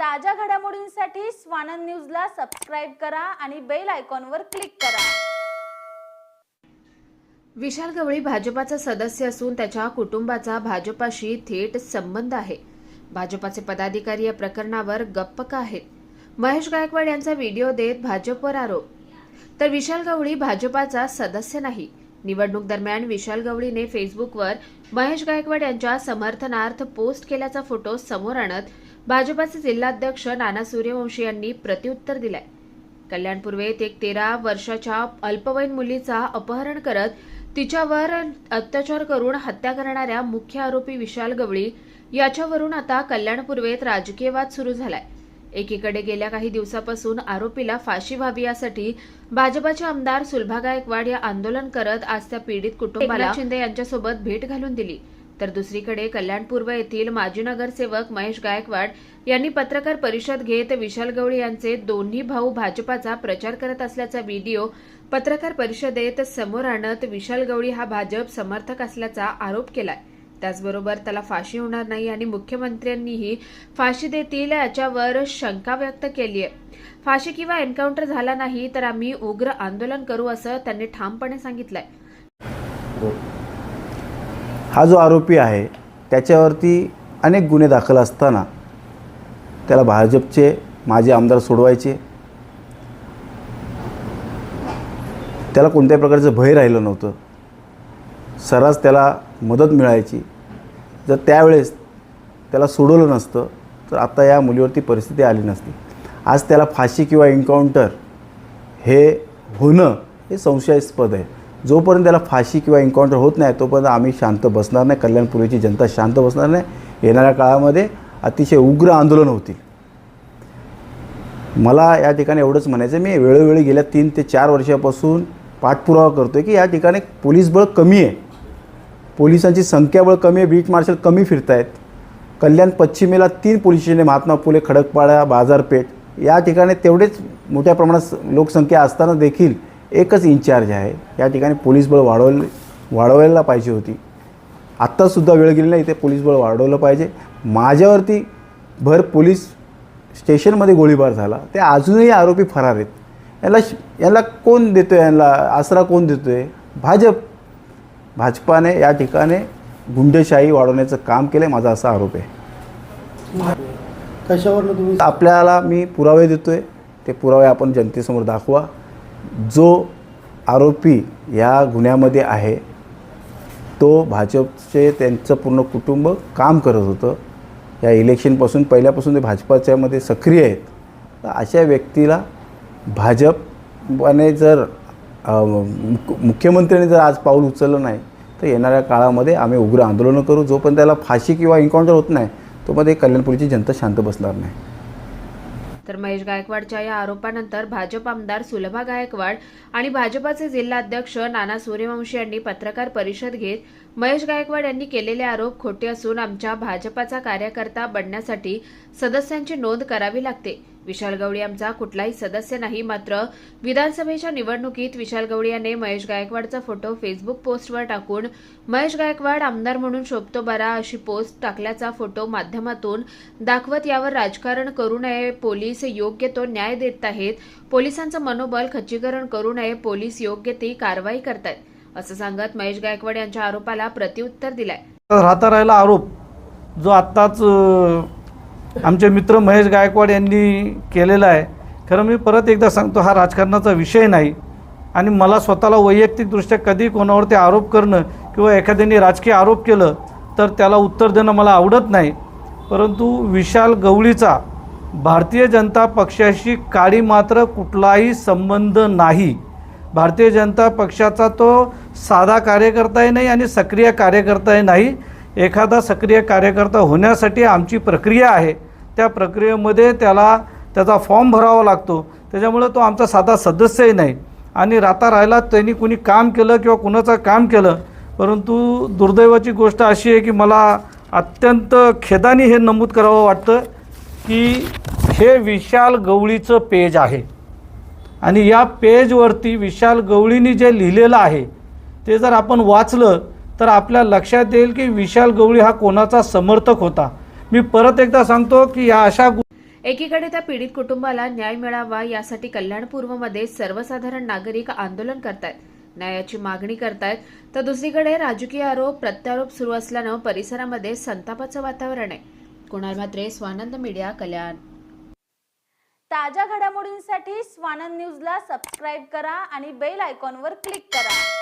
ताज्या घडामोडींसाठी स्वानंद न्यूजला सबस्क्राईब करा आणि बेल आयकॉनवर क्लिक करा. विशाल गवळी भाजपाचा सदस्य असून त्याच्या कुटुंबाचा भाजपाशी थेट संबंध आहे. भाजपाचे पदाधिकारी या प्रकरणावर गप्प का आहेत? महेश गायकवाड यांचा व्हिडिओ देत भाजपवर आरोप. तर विशाल गवळी भाजपाचा सदस्य नाही. निवडणूक दरम्यान विशाल गवळीने फेसबुकवर महेश गायकवाड यांच्या समर्थनार्थ पोस्ट केल्याचा फोटो समोर आणत भाजपाचे जिल्हाध्यक्ष नाना सूर्यवंशी यांनी प्रत्युत्तर दिलंय. कल्याण पूर्वेत एक तेरा वर्षाच्या अल्पवयीन मुलीचा अपहरण करत तिच्यावर अत्याचार करून हत्या करणाऱ्या मुख्य आरोपी विशाल गवळी याच्यावरून आता कल्याण पूर्वेत राजकीय वाद सुरू झालाय. एकीकडे गेल्या काही दिवसापासून आरोपीला फाशी व्हावी यासाठी भाजपाचे आमदार सुलभा गायकवाड या आंदोलन करत आज त्या पीडित कुटुंबाला शिंदे यांच्यासोबत भेट घालून दिली. तर दुसरीकडे कल्याण पूर्व येथील माजी नगरसेवक महेश गायकवाड यांनी पत्रकार परिषद घेत विशाल गवळी यांचे दोन्ही भाऊ भाजपाचा प्रचार करत असल्याचा व्हिडिओ पत्रकार परिषदेत समोर आणत विशाल गवळी हा भाजप समर्थक असल्याचा आरोप केलाय. त्याचबरोबर त्याला फाशी होणार नाही आणि मुख्यमंत्र्यांनीही फाशी देतील याच्यावर शंका व्यक्त केली आहे. फाशी किंवा एन्काउंटर झाला नाही तर आम्ही उग्र आंदोलन करू असं त्यांनी ठामपणे सांगितलंय. हो. हा जो आरोपी आहे त्याच्यावरती अनेक गुन्हे दाखल असताना त्याला भाजपचे माजी आमदार सोडवायचे. त्याला कोणत्याही प्रकारचं भय राहिलं नव्हतं. सर्रास त्याला मदत मिळायची. जर त्यावेळेस त्याला सोडवलं नसतं तर आता या मुलीवरती परिस्थिती आली नसती. आज त्याला फाशी किंवा एन्काउंटर हे होणं हे संशयास्पद आहे. जोपर्यंत त्याला फाशी किंवा एन्काउंटर होत नाही तोपर्यंत आम्ही शांत बसणार नाही. कल्याणपूर्वीची जनता शांत बसणार नाही. येणाऱ्या काळामध्ये अतिशय उग्र आंदोलन होतील. मला या ठिकाणी एवढंच म्हणायचं मी वेळोवेळी गेल्या तीन ते चार वर्षापासून पाठपुरावा करतो आहे की या ठिकाणी पोलीस बळ कमी आहे. पोलिसांची संख्याबळ कमी आहे. बीट मार्शल कमी फिरत आहेत कल्याण पश्चिमेला तीन पोलीस स्टेशन आहे. महात्मा फुले खडकपाडा बाजारपेठ. या ठिकाणी तेवढेच मोठ्या प्रमाणात लोकसंख्या असताना देखील एकच इन्चार्ज आहे. या ठिकाणी पोलीस बळ वाढवले वाढवायला पाहिजे होती. आत्तासुद्धा वेळ गेली नाही इथे पोलीस बळ वाढवलं पाहिजे. माझ्यावरती भर पोलीस स्टेशनमध्ये गोळीबार झाला. ते अजूनही आरोपी फरार आहेत. याला याला कोण देतो आहे यांना आसरा कोण देतो आहे भाजप. भाजपाने या ठिकाणी गुंडेशाही वाढवण्याचं काम केलं आहे माझा असा आरोप आहे. कशावरनं तुम्ही आपल्याला मी पुरावे देतो आहे ते पुरावे आपण जनतेसमोर दाखवा. जो आरोपी या गुन्ह्यामध्ये आहे तो भाजपचे त्यांचं पूर्ण कुटुंब काम करत होतं. या इलेक्शनपासून पहिल्यापासून ते भाजपाच्यामध्ये सक्रिय आहेत. तर अशा व्यक्तीला भाजपने जर मुख्यमंत्र्यांनी जर आज पाऊल उचललं नाही तर येणाऱ्या काळामध्ये आम्ही उग्र आंदोलनं करू. जोपर्यंत त्याला फाशी किंवा एन्काउंटर होत नाही तोपर्यंत कल्याणपुरीची जनता शांत बसणार नाही. तर महेश गायकवाडच्या या आरोपानंतर भाजप आमदार सुलभा गायकवाड आणि भाजपाचे जिल्हाध्यक्ष नाना सूर्यवंशी यांनी पत्रकार परिषद घेत महेश गायकवाड यांनी केलेले आरोप खोटे असून आमच्या भाजपाचा कार्यकर्ता बनण्यासाठी सदस्यांची नोंद करावी लागते. विशाल गवळी आमचा कुठलाही सदस्य नाही मात्र विधानसभेच्या निवडणुकीत विशाल गवळी यांनी महेश गायकवाडचा फोटो फेसबुक पोस्टवर टाकून महेश गायकवाड आमदार म्हणून शोभतो बरा अशी पोस्ट टाकल्याचा फोटो माध्यमातून दाखवत यावर राजकारण करू नये पोलीस योग्य तो न्याय देत आहेत पोलिसांचं मनोबल खच्चीकरण करू नये पोलीस योग्य ती कारवाई करतायत असं सांगत महेश गायकवाड यांच्या आरोपाला प्रत्युत्तर दिलाय. राहता राहिला आरोप जो आत्ताच आमचे मित्र महेश गायकवाड यांनी केलेला आहे. खरं मी परत एकदा सांगतो हा राजकारणाचा विषय नाही. आणि मला स्वतःला वैयक्तिकदृष्ट्या कधी कोणावरती आरोप करणं किंवा एखाद्याने राजकीय आरोप केलं तर त्याला उत्तर देणं मला आवडत नाही. परंतु विशाल गवळीचा भारतीय जनता पक्षाशी काळी मात्र कुठलाही संबंध नाही. भारतीय जनता पक्षाचा तो साधा कार्यकर्ताही नाही आणि सक्रिय कार्यकर्ताही नाही. एखादा सक्रिय कार्यकर्ता होण्यासाठी आमची प्रक्रिया आहे. त्या प्रक्रियेमध्ये त्याला त्याचा फॉर्म भरावा लागतो. त्याच्यामुळं तो आमचा साधा सदस्यही नाही. आणि राहता राहिला त्यांनी कुणी काम केलं किंवा कुणाचं काम केलं परंतु दुर्दैवाची गोष्ट अशी आहे की मला अत्यंत खेदाने हे नमूद करावं वाटतं की हे विशाल गवळीचं पेज आहे. आणि या पेजवरती विशाल गवळीनी जे लिहिलेलं आहे ते जर आपण वाचलं तर आपल्या लक्षात येईल की विशाल गवळी हा कोणाचा समर्थक होता. मी परत एकदा सांगतो की या अशा गो- एकीकडे त्या पीडित कुटुंबाला न्याय मिळावा यासाठी कल्याणपूर्वमध्ये सर्वसाधारण नागरिक आंदोलन करतायत. न्यायाची मागणी करतायत तर दुसरीकडे राजकीय आरोप प्रत्यारोप सुरू असल्यानं परिसरामध्ये संतापाचं वातावरण आहे. कुणाल म्हात्रे स्वानंद मीडिया कल्याण. ताज्या घडामोडींसाठी स्वानंद न्यूजला सबस्क्राईब करा आणि बेल आयकॉनवर क्लिक करा.